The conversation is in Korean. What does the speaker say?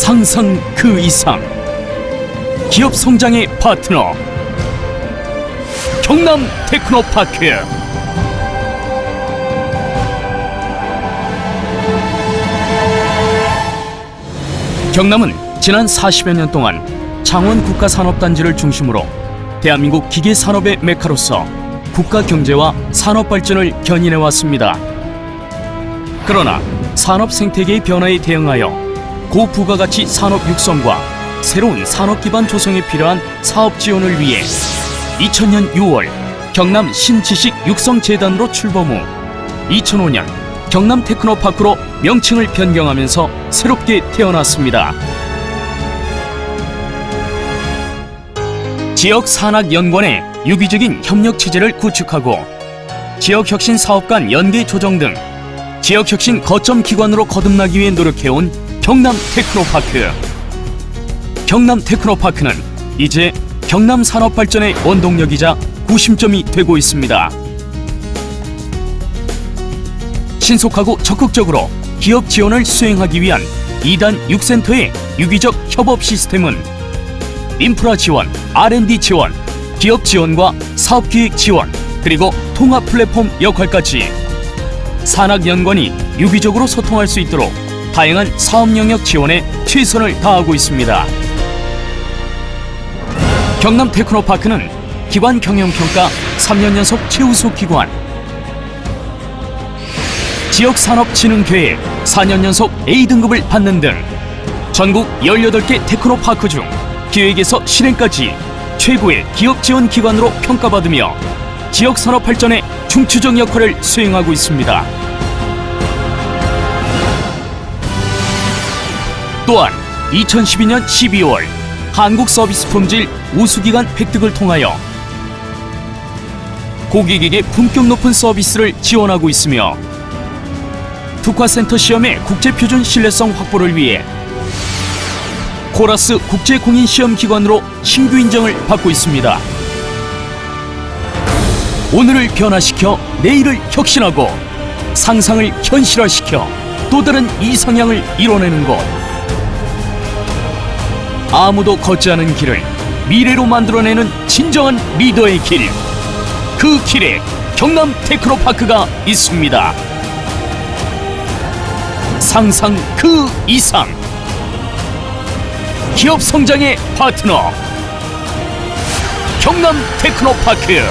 상상 그 이상. 기업 성장의 파트너. 경남 테크노파크. 경남은 지난 40여 년 동안 창원 국가산업단지를 중심으로 대한민국 기계 산업의 메카로서 국가 경제와 산업 발전을 견인해 왔습니다. 그러나 산업 생태계의 변화에 대응하여 고부가가치 산업 육성과 새로운 산업 기반 조성에 필요한 사업 지원을 위해 2000년 6월 경남 신지식 육성재단으로 출범 후 2005년 경남 테크노파크로 명칭을 변경하면서 새롭게 태어났습니다. 지역 산학 연구원의 유기적인 협력 체제를 구축하고 지역 혁신 사업 간 연계 조정 등 지역 혁신 거점 기관으로 거듭나기 위해 노력해온 경남 테크노파크. 경남 테크노파크는 이제 경남 산업 발전의 원동력이자 구심점이 되고 있습니다. 신속하고 적극적으로 기업 지원을 수행하기 위한 2단 6센터의 유기적 협업 시스템은 인프라 지원, R&D 지원, 기업 지원과 사업 기획 지원, 그리고 통합 플랫폼 역할까지 산학 연관이 유기적으로 소통할 수 있도록 다양한 사업 영역 지원에 최선을 다하고 있습니다. 경남 테크노파크는 기관 경영평가 3년 연속 최우수 기관, 지역산업진흥계획 4년 연속 A등급을 받는 등 전국 18개 테크노파크 중 기획에서 실행까지 최고의 기업 지원 기관으로 평가받으며 지역 산업 발전에 중추적 역할을 수행하고 있습니다. 또한 2012년 12월 한국 서비스 품질 우수기관 획득을 통하여 고객에게 품격 높은 서비스를 지원하고 있으며 특화센터 시험의 국제표준 신뢰성 확보를 위해 코라스 국제공인시험기관으로 신규 인정을 받고 있습니다. 오늘을 변화시켜 내일을 혁신하고 상상을 현실화시켜 또 다른 이상향을 이뤄내는 것. 아무도 걷지 않은 길을 미래로 만들어내는 진정한 리더의 길. 그 길에 경남 테크노파크가 있습니다. 상상 그 이상 기업 성장의 파트너 경남 테크노파크